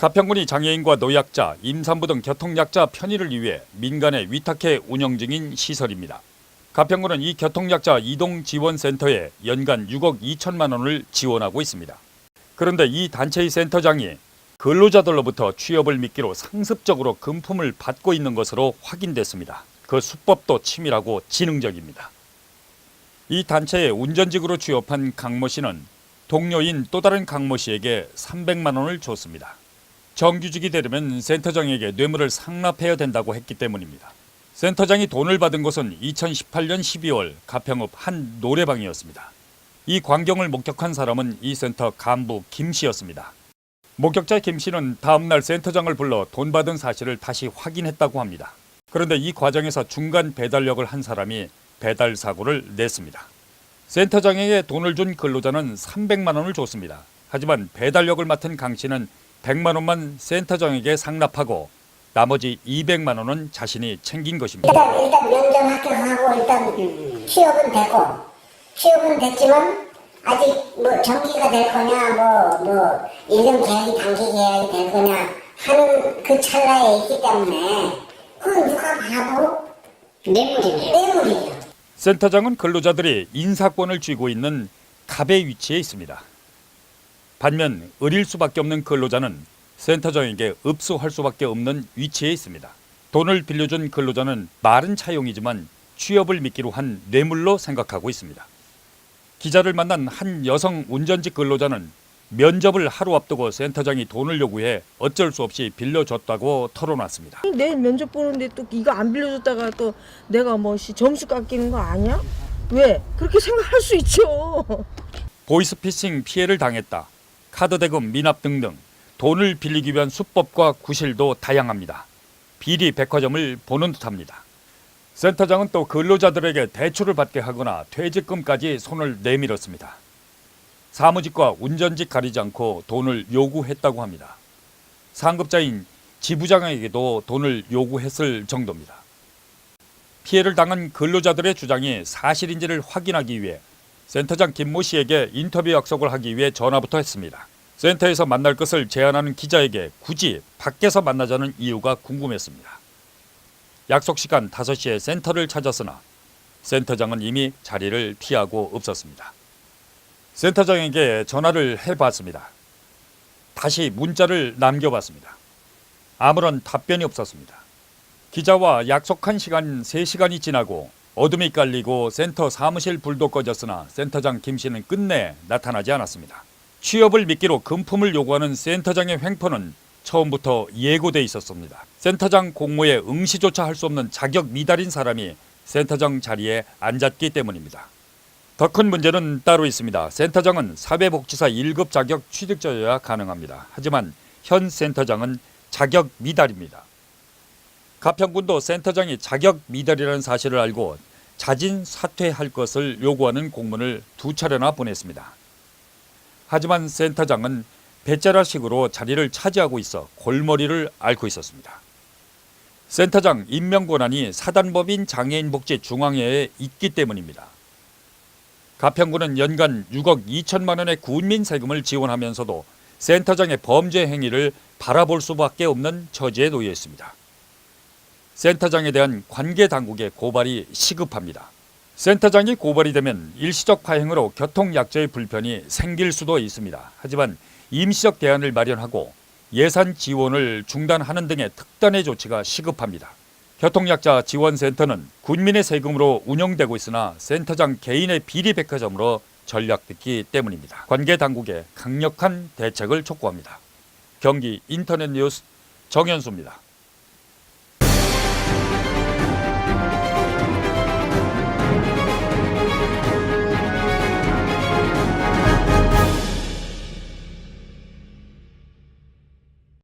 가평군이 장애인과 노약자, 임산부 등 교통약자 편의를 위해 민간에 위탁해 운영 중인 시설입니다. 가평군은 이 교통약자 이동 지원센터에 연간 6억 2천만 원을 지원하고 있습니다. 그런데 이 단체의 센터장이 근로자들로부터 취업을 미끼로 상습적으로 금품을 받고 있는 것으로 확인됐습니다. 그 수법도 치밀하고 지능적입니다. 이 단체에 운전직으로 취업한 강모 씨는 동료인 또 다른 강모 씨에게 300만 원을 줬습니다. 정규직이 되려면 센터장에게 뇌물을 상납해야 된다고 했기 때문입니다. 센터장이 돈을 받은 곳은 2018년 12월 가평읍 한 노래방이었습니다. 이 광경을 목격한 사람은 이 센터 간부 김 씨였습니다. 목격자 김 씨는 다음날 센터장을 불러 돈 받은 사실을 다시 확인했다고 합니다. 그런데 이 과정에서 중간 배달력을 한 사람이 배달 사고를 냈습니다. 센터장에게 돈을 준 근로자는 300만 원을 줬습니다. 하지만 배달력을 맡은 강 씨는 100만 원만 센터장에게 상납하고 나머지 200만 원은 자신이 챙긴 것입니다. 일단 일단 면접 합격하고 일단 취업은 되고 취업은 됐지만 아직 뭐 정기가 될 거냐 뭐뭐 임금 계약이 단기 계약이 될 거냐 하는 그 찰나에 있기 때문에 그건 누가 봐도 뇌물이네요. 뇌물이죠. 센터장은 근로자들이 인사권을 쥐고 있는 갑의 위치에 있습니다. 반면 어릴 수밖에 없는 근로자는 센터장에게 읍수할 수밖에 없는 위치에 있습니다. 돈을 빌려준 근로자는 말은 차용이지만 취업을 미끼로 한 뇌물로 생각하고 있습니다. 기자를 만난 한 여성 운전직 근로자는 면접을 하루 앞두고 센터장이 돈을 요구해 어쩔 수 없이 빌려줬다고 털어놨습니다. 내일 면접 보는데 또 이거 안 빌려줬다가 또 내가 뭐 씨, 점수 깎이는 거 아니야? 왜? 그렇게 생각할 수 있죠. 보이스피싱 피해를 당했다. 카드 대금 미납 등등 돈을 빌리기 위한 수법과 구실도 다양합니다. 비리 백화점을 보는 듯합니다. 센터장은 또 근로자들에게 대출을 받게 하거나 퇴직금까지 손을 내밀었습니다. 사무직과 운전직 가리지 않고 돈을 요구했다고 합니다. 상급자인 지부장에게도 돈을 요구했을 정도입니다. 피해를 당한 근로자들의 주장이 사실인지를 확인하기 위해 센터장 김모 씨에게 인터뷰 약속을 하기 위해 전화부터 했습니다. 센터에서 만날 것을 제안하는 기자에게 굳이 밖에서 만나자는 이유가 궁금했습니다. 약속 시간 5시에 센터를 찾았으나 센터장은 이미 자리를 피하고 없었습니다. 센터장에게 전화를 해봤습니다. 다시 문자를 남겨봤습니다. 아무런 답변이 없었습니다. 기자와 약속한 시간 3시간이 지나고 어둠이 깔리고 센터 사무실 불도 꺼졌으나 센터장 김 씨는 끝내 나타나지 않았습니다. 취업을 미끼로 금품을 요구하는 센터장의 횡포는 처음부터 예고돼 있었습니다. 센터장 공모에 응시조차 할 수 없는 자격 미달인 사람이 센터장 자리에 앉았기 때문입니다. 더 큰 문제는 따로 있습니다. 센터장은 사회복지사 1급 자격 취득자여야 가능합니다. 하지만 현 센터장은 자격 미달입니다. 가평군도 센터장이 자격 미달이라는 사실을 알고 자진 사퇴할 것을 요구하는 공문을 두 차례나 보냈습니다. 하지만 센터장은 배째라식으로 자리를 차지하고 있어 골머리를 앓고 있었습니다. 센터장 임명 권한이 사단법인 장애인 복지 중앙회에 있기 때문입니다. 가평군은 연간 6억 2천만 원의 군민 세금을 지원하면서도 센터장의 범죄 행위를 바라볼 수밖에 없는 처지에 놓여 있습니다. 센터장에 대한 관계 당국의 고발이 시급합니다. 센터장이 고발이 되면 일시적 파행으로 교통 약자의 불편이 생길 수도 있습니다. 하지만 임시적 대안을 마련하고 예산 지원을 중단하는 등의 특단의 조치가 시급합니다. 교통약자 지원센터는 군민의 세금으로 운영되고 있으나 센터장 개인의 비리 백화점으로 전략됐기 때문입니다. 관계 당국의 강력한 대책을 촉구합니다. 경기 인터넷 뉴스 정현수입니다.